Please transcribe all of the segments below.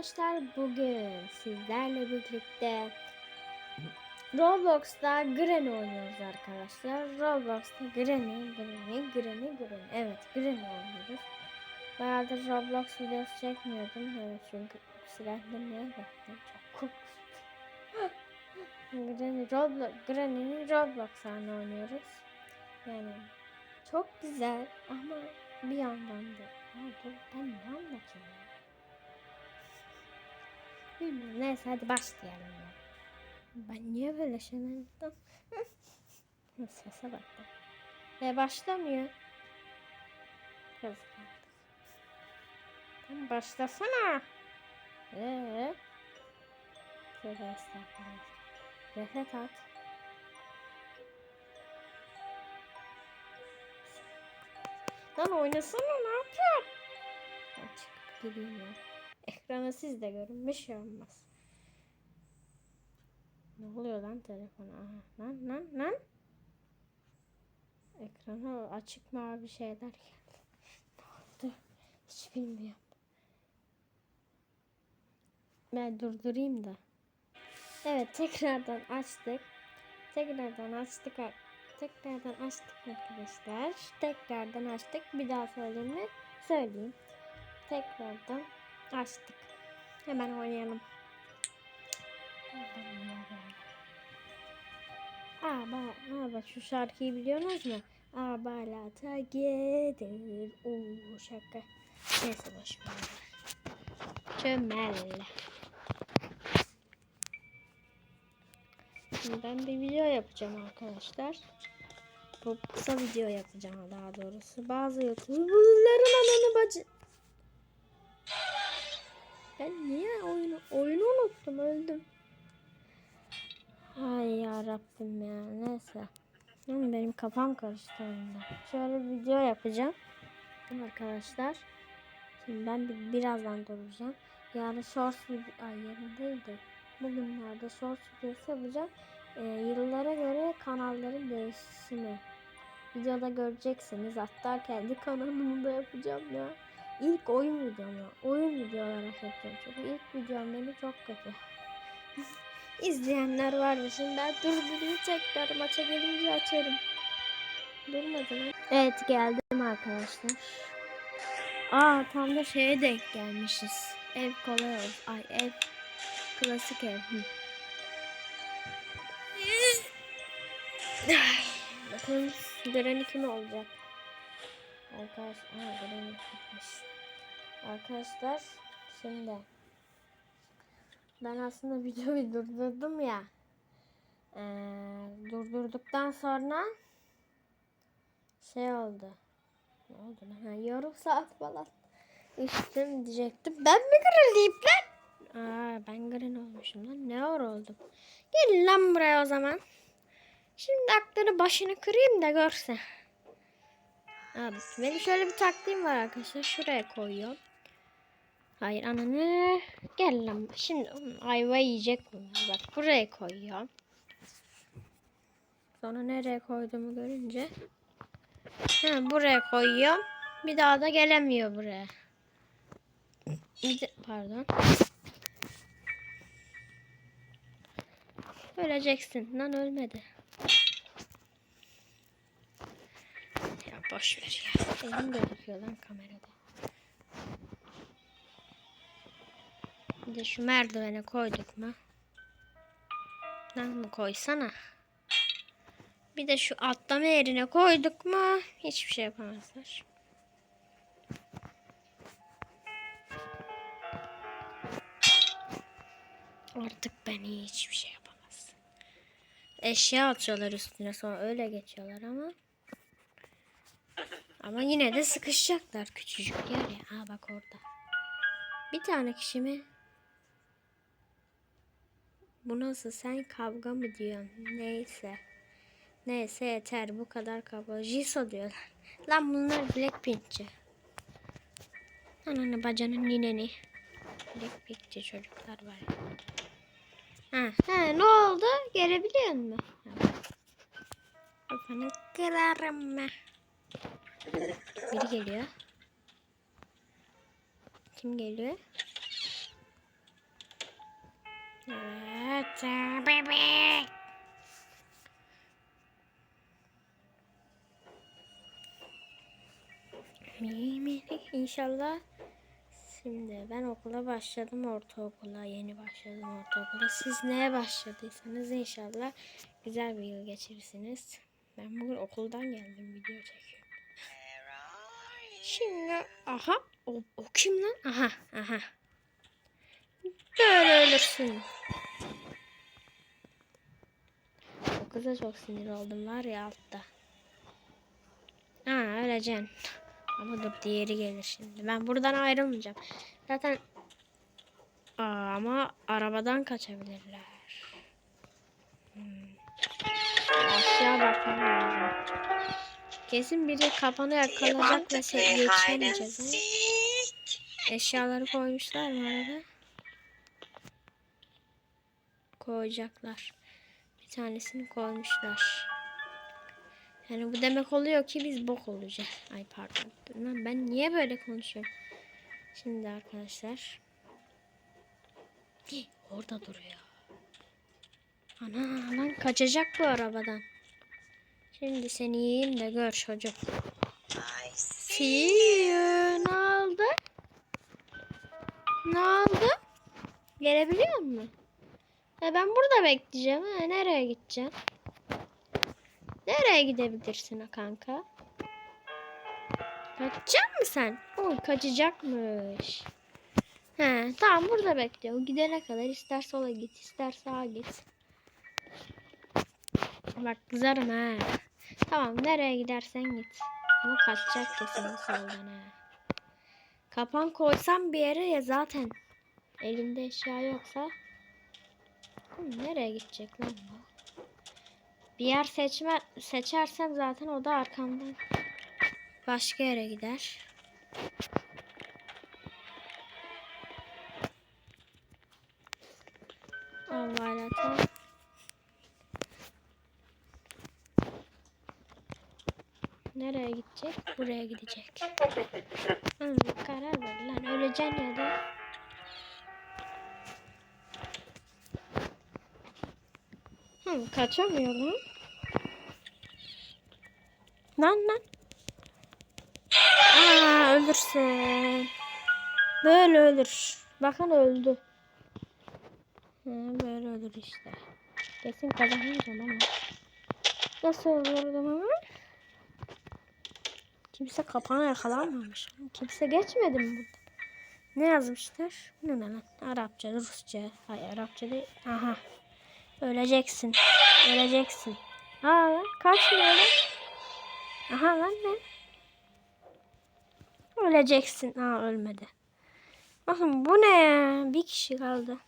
arkadaşlar bugün sizlerle birlikte Roblox'ta Granny oynuyoruz arkadaşlar. Roblox'ta Granny, Granny, Granny, Granny. Evet Granny oynuyoruz. Bayağıdır Roblox videosu çekmiyordum. Evet çünkü silendirmeye baktım. Çok korkunç. Granny, Roblox, Granny'nin Roblox halini oynuyoruz. Yani çok güzel ama bir yandan da ya ben ne anlatayım? Bilmiyorum. Neyse hadi başlayalım ya. Ben niye böyle şeyler yaptım? Sese bak. da. Ve başlamıyor. Artık. Tamam başlasana. Eee? Şöyle estağfurullah. Reset at. Lan oynasana ne yapıyorsun? Ben çıkıp gideyim ya. Ekranı siz de görün bir şey olmaz. Ne oluyor lan telefona? Aha, lan lan lan. Ekrana açık mavi şeyler geldi. Ne oldu? Hiç bilmiyorum. Ben durdurayım da. Evet tekrardan açtık. Tekrardan açtık. ar- Tekrardan açtık arkadaşlar. Tekrardan açtık. Bir daha söyleyeyim mi? Söyleyeyim. Tekrardan açtık. Hemen oynayalım. Aa bak şu şarkıyı biliyorsunuz mu? Aa balata gelir. Oo şaka. Neyse boş ver. Çömel. Şimdi ben bir video yapacağım arkadaşlar. Bu kısa video yapacağım daha doğrusu. Bazı youtuberların ananı bacı. Ben niye oyunu oyunu unuttum öldüm. Ay ya Rabbim ya neyse. Ama benim kafam karıştı oyunda. Şöyle bir video yapacağım. Arkadaşlar. Şimdi ben bir, birazdan duracağım. Yani shorts video ay yarın değil de bugünlerde shorts videosu yapacağım. Ee, yıllara göre kanalların değişimi. Videoda göreceksiniz. Hatta kendi kanalımı da yapacağım ya. İlk oyun videom ya. Oyun video olarak yapacağım. Çünkü ilk videom benim çok kötü. İzleyenler vardı. Şimdi ben durdurayım tekrar maça gelince açarım. Durmadı lan. Evet geldim arkadaşlar. Aa tam da şeye denk gelmişiz. Ev kolay olsun. Ay ev klasik ev. Bakalım Granny kim olacak? Arkadaş, aa Granny gitmiş. Arkadaşlar şimdi ben aslında videoyu durdurdum ya. Ee, durdurduktan sonra şey oldu. Ne oldu lan? Ha, yarım saat falan. İçtim diyecektim. Ben mi grilliyim lan? Aa ben green olmuşum lan. Ne var oldum. Gel lan buraya o zaman. Şimdi aklını başını kırayım da görse. Abi benim şöyle bir taktiğim var arkadaşlar. Şuraya koyuyorum. Hayır ananı. Gel lan. Şimdi ayva yiyecek bunlar. Bak buraya koyuyorum. Sonra nereye koyduğumu görünce. Ha, buraya koyuyorum. Bir daha da gelemiyor buraya. Bir de- pardon. Öleceksin. Lan ölmedi. Ya boş ver ya. Elim gözüküyor lan kamerada. De şu merdivene koyduk mu? Lan koysana. Bir de şu atlama yerine koyduk mu? Hiçbir şey yapamazlar. Artık beni hiçbir şey yapamaz. Eşya atıyorlar üstüne sonra öyle geçiyorlar ama. Ama yine de sıkışacaklar küçücük yer ya. Aa bak orada. Bir tane kişi mi? Bu nasıl sen kavga mı diyorsun? Neyse. Neyse yeter bu kadar kavga. Jisoo diyorlar. Lan bunlar Blackpink'çi. Ananı bacanın nineni. Blackpink'çi çocuklar var. Ha, ha, ne oldu? Gelebiliyor musun? Kafanı kırarım ben. Biri geliyor. Kim geliyor? Evet. Bebek. Mimik inşallah. Şimdi ben okula başladım ortaokula. Yeni başladım ortaokula. Siz neye başladıysanız inşallah güzel bir yıl geçirirsiniz. Ben bugün okuldan geldim video çekiyorum. Şimdi aha o, o kim lan? Aha aha. Böyle ölürsün. Kıza çok sinir oldum var ya altta. Ha öleceksin. Ama dur diğeri gelir şimdi. Ben buradan ayrılmayacağım. Zaten Aa, ama arabadan kaçabilirler. Hmm. Aşağı bakmam lazım. Kesin biri kafanı yakalayacak ve se- yetişemeyeceğiz. ama. Eşyaları koymuşlar mı arada? Koyacaklar. Bir tanesini koymuşlar. Yani bu demek oluyor ki biz bok olacağız. Ay pardon. Lan ben niye böyle konuşuyorum? Şimdi arkadaşlar. Hih, orada duruyor. Ana lan kaçacak bu arabadan. Şimdi seni yiyeyim de gör çocuk. See you. Ne oldu? Ne oldu? Gelebiliyor musun? Ya ben burada bekleyeceğim. Ha, nereye gideceğim? Nereye gidebilirsin kanka? Kaçacak mı sen? Oy kaçacakmış. He tamam burada bekliyor. Gidene kadar ister sola git ister sağa git. Bak kızarım ha. Tamam nereye gidersen git. Ama kaçacak kesin soldan ha. Kapan koysam bir yere ya zaten elinde eşya yoksa nereye gidecek lan bu? Bir yer seçme seçersem zaten o da arkamdan başka yere gider. Allah. Nereye gidecek? Buraya gidecek. Hı, karar ver lan. Öleceksin ya da. Hı, kaçamıyor lan. Lan. Aa, ölürsün. Böyle ölür. Bakın öldü. Ha, böyle ölür işte. Kesin kazanamayacağım ama. Nasıl ölürdüm ama? Kimse kapana yakalanmamış. Kimse geçmedi mi burada? Ne yazmışlar? Ne ne lan? Arapça, Rusça. Hayır Arapça değil. Aha. Öleceksin. Öleceksin. Aa lan kaçmıyor lan. Aha lan ne? Öleceksin. Aa ölmedi. Bakın bu ne ya? Bir kişi kaldı.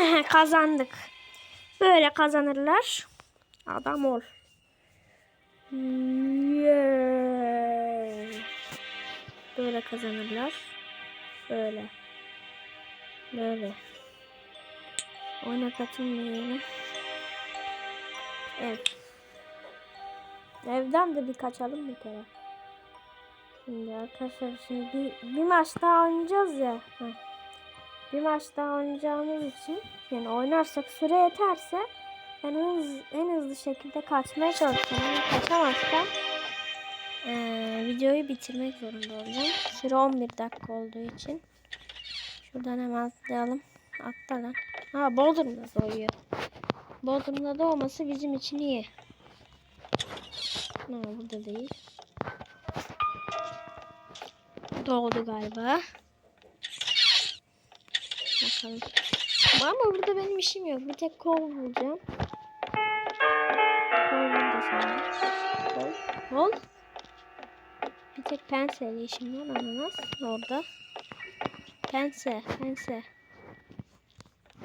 Aha kazandık. Böyle kazanırlar. Adam ol. Yeah. Böyle kazanırlar. Böyle. Böyle. Oyuna katılmıyorum. Evet. Evden de bir kaçalım bir kere. Şimdi arkadaşlar şimdi bir, bir maç daha oynayacağız ya. Heh. Bir maç daha oynayacağımız için yani oynarsak süre yeterse en hızlı, en hızlı şekilde kaçmaya çalışacağım. Yani kaçamazsam eee, videoyu bitirmek zorunda olacağım. Süre 11 dakika olduğu için. Şuradan hemen atlayalım. Atla lan. Ha Bodrum'da doğuyor. Bodrum'da doğması bizim için iyi. Ha, burada değil. Doğdu galiba. Bakalım. Ama burada benim işim yok. Bir tek kol bulacağım. Kol burada sana. Kol. Kol. Bir tek pense işim var ananas orada. Pense, pense.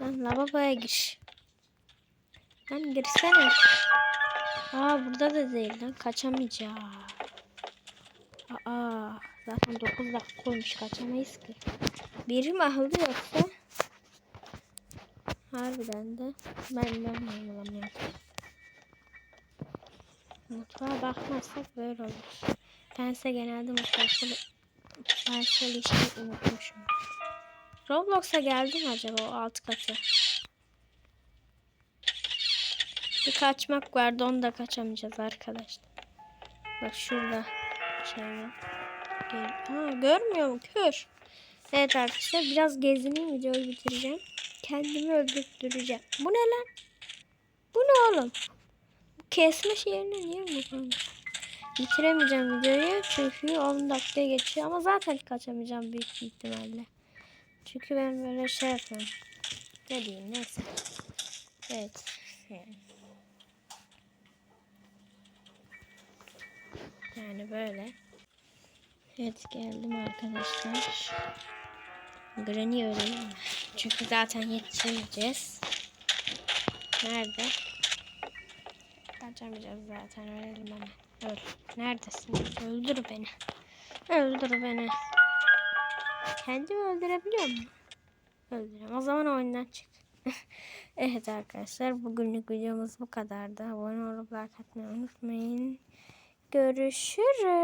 Lan lavaboya gir. Lan girsene. Aa burada da değil lan. Kaçamayacağım. Aa zaten 9 dakika koymuş. Kaçamayız ki. Biri mi aldı yoksa? Harbiden de ben ben anlamıyorum. Mutfağa bakmazsak böyle olur. Pense genelde mutfakta pense işini unutmuşum. Roblox'a geldi mi acaba o alt katı? Bir kaçmak vardı onu da kaçamayacağız arkadaşlar. Bak şurada şey var. Ha, görmüyor mu? Kör. Evet arkadaşlar biraz gezineyim videoyu bitireceğim. Kendimi öldürteceğim. Bu ne lan? Bu ne oğlum? Kesme şeyini niye bu? Bitiremeyeceğim videoyu çünkü 10 dakika geçiyor ama zaten kaçamayacağım büyük ihtimalle. Çünkü ben böyle şey yapıyorum. Ne diyeyim neyse. Evet. Yani. Böyle. Evet geldim arkadaşlar. Granny öğrenelim? Çünkü zaten yetişemeyeceğiz. Nerede? Kaçamayacağız zaten ölelim hemen. Öl. Neredesin? Öldür beni. Öldür beni. Kendimi öldürebiliyor muyum? Öldürüyorum. O zaman oyundan çık. evet arkadaşlar bugünlük videomuz bu kadardı. Abone olup like atmayı unutmayın. Görüşürüz.